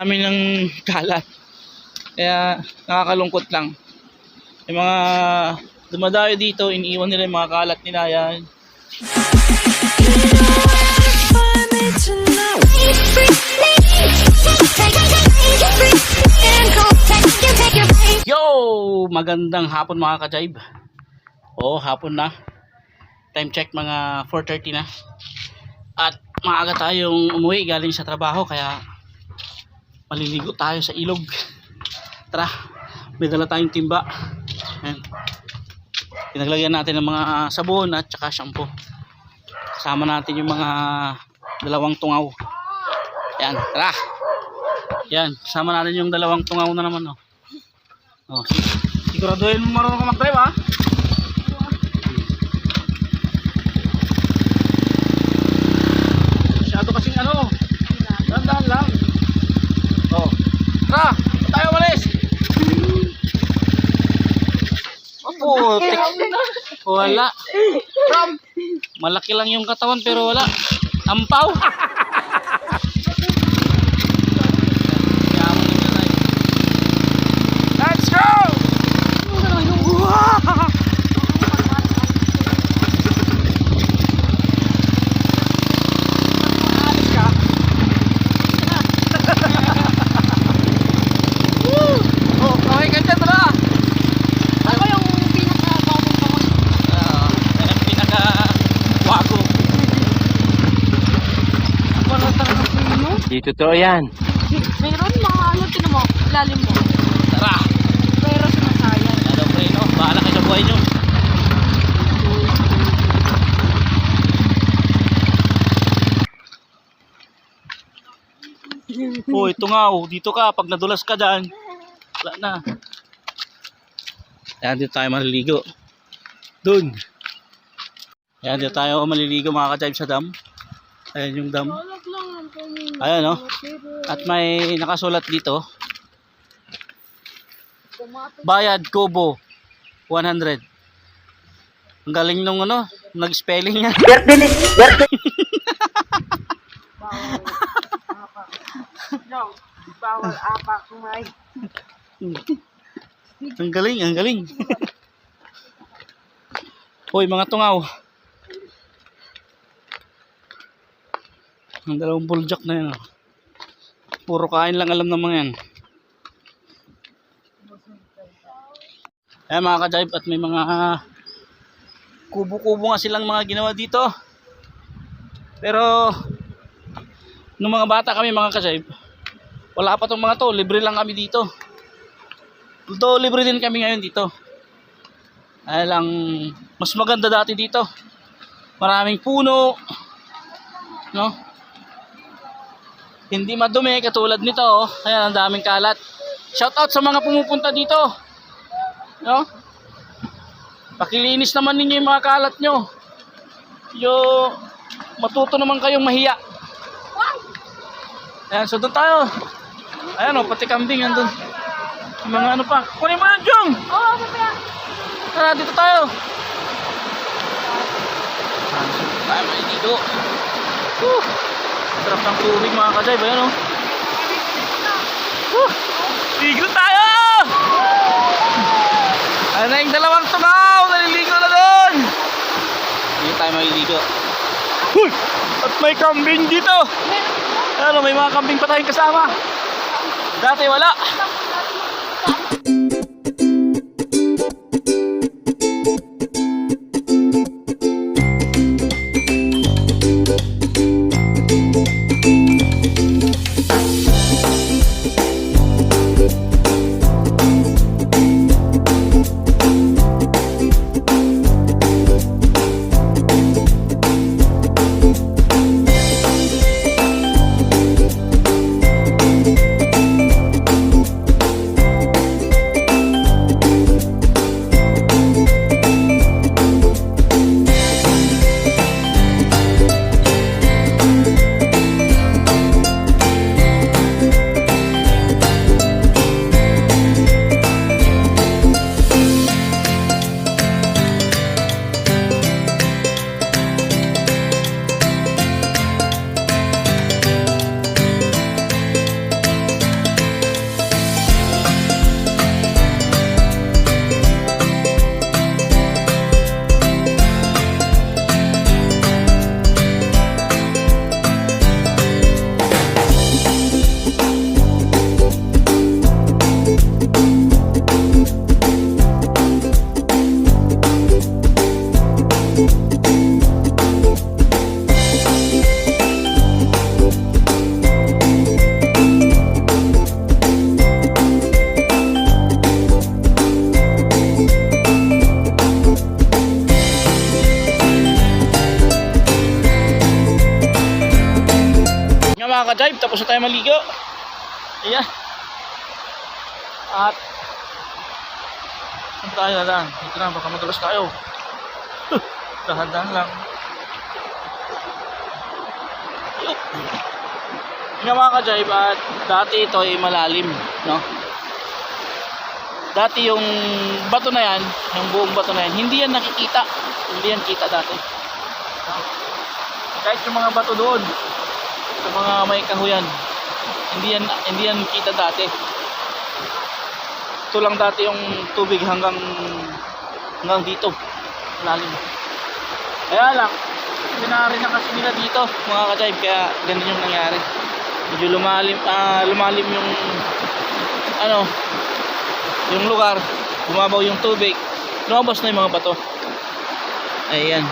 namin ng kalat. Kaya nakakalungkot lang. Yung mga dumadayo dito, iniiwan nila yung mga kalat nila. Yan. Yo! Magandang hapon mga ka-jive. Oo, hapon na. Time check mga 4.30 na. At maaga tayong umuwi galing sa trabaho kaya maliligo tayo sa ilog. Tara, may dala tayong timba. Ayan. Pinaglagyan natin ng mga sabon at saka shampoo. Kasama natin yung mga dalawang tungaw. Yan, tara. Yan, kasama natin yung dalawang tungaw na naman. Oh. Oh, siguraduhin mo marunong ka mag-drive ha. Masyado kasing ano. Dahan-dahan lang. Oh. Tara, tayo malis. Opo, tik. Wala. Malaki lang yung katawan pero wala. Ampaw. Yaman yung nanay. Let's go! Alis ka. Oh, okay ka dyan, tara. Ako yung pinaka-bagong pangon. Ah, yan ang pinaka wago. Wala talaga po mo. Di totoo yan. Mayroon mga ano, tinan mo, lalim mo. Tara. Pero sumasayang. Ano pre, no? Bahala kayo sa buhay nyo. Oh, ito nga, oh. dito ka, pag nadulas ka dyan, wala na. Ayan, dito tayo maliligo. Dun. Ayan, dito tayo maliligo mga ka sa dam. Ayan yung dam. Ayan, oh. At may nakasulat dito, Bayad Kubo 100. Ang galing nung ano, nag-spelling niya. No, bawal apa kumay. ang galing, ang galing. Hoy, mga tungaw. Ang dalawang buljak na yan. oh. Puro kain lang alam ng mga yan. Ayan mga ka-jive at may mga kubo-kubo nga silang mga ginawa dito. Pero nung mga bata kami mga ka-jive, wala pa tong mga to, libre lang kami dito. Although libre din kami ngayon dito. Ay lang mas maganda dati dito. Maraming puno. No? Hindi madumi katulad nito, oh. Ayan, ang daming kalat. Shout out sa mga pumupunta dito. No? Pakilinis naman ninyo yung mga kalat nyo. Yo, matuto naman kayong mahiya. Ayan, so doon tayo. Ayan o, pati kambing andun. Yung mga ano pa. Kunin mo yan, Jong! Oo, mamaya. Tara, dito tayo. May dito. Whew! Sarap ng tubig mga kajay. Ayan o. Whew! Ligo tayo! Ayan na yung dalawang tungaw. Naliligo na doon. Dito tayo maliligo. Huy! At may kambing dito. Ano, may mga kambing pa tayong kasama. Dati wala. Tapos na tayo maligo. Ayan. At, saan tayo dadaan? Dito na, baka madulas tayo. Dahan-dahan lang. Yung mga ka-jive, at dati ito ay malalim, no? Dati yung bato na yan, yung buong bato na yan, hindi yan nakikita. Hindi yan kita dati. Kahit yung mga bato doon, sa mga may kahuyan, hindi yan, hindi yan kita dati. Ito lang dati yung tubig hanggang hanggang dito. Lalim. Kaya lang, sinari na kasi nila dito, mga ka-jive, kaya ganun yung nangyari. Medyo lumalim, ah, lumalim yung ano, yung lugar, bumabaw yung tubig, lumabas na yung mga bato. Ayan.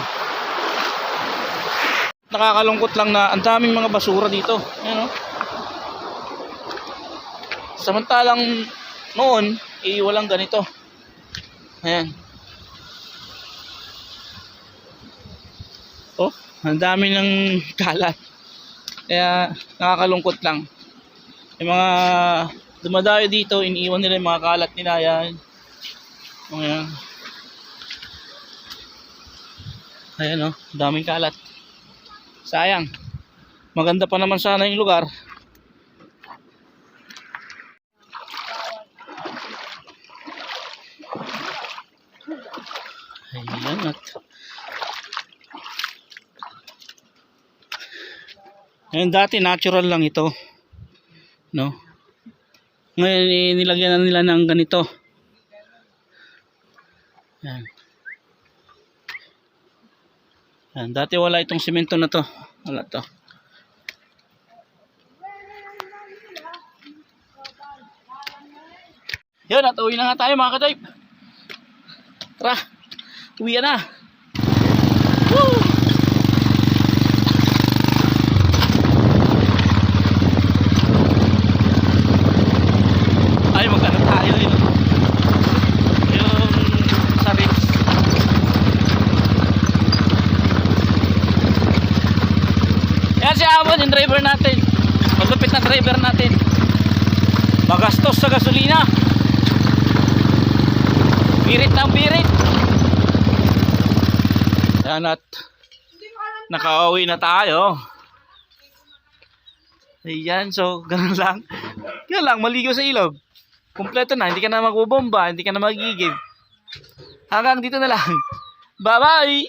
Nakakalungkot lang na ang daming mga basura dito. Ayan o. Samantalang noon, eh, walang ganito. Ayan. Oh, ang dami ng kalat. Kaya nakakalungkot lang. Yung mga dumadayo dito, iniiwan nila yung mga kalat nila yan. Ayan. Ayan oh, daming kalat. Sayang. Maganda pa naman sana yung lugar. Ayan at Ayan, dati natural lang ito. No? Ngayon nilagyan na nila ng ganito. Yan. Yan. Dati wala itong simento na to. Wala to. Yun, at uwi na nga tayo mga ka-type. Tara, uwi na. Woo! Ay, magkano tayo yun. Yung sa Ritz. Yan si Amon, yung driver natin. Malupit na driver natin. Magastos sa gasolina. Birit ng birit. Yan at nakauwi na tayo. Ayan, so ganun lang. Yan lang, maligo sa ilog. Kompleto na, hindi ka na magbubomba, hindi ka na magigib. Hanggang dito na lang. Bye-bye!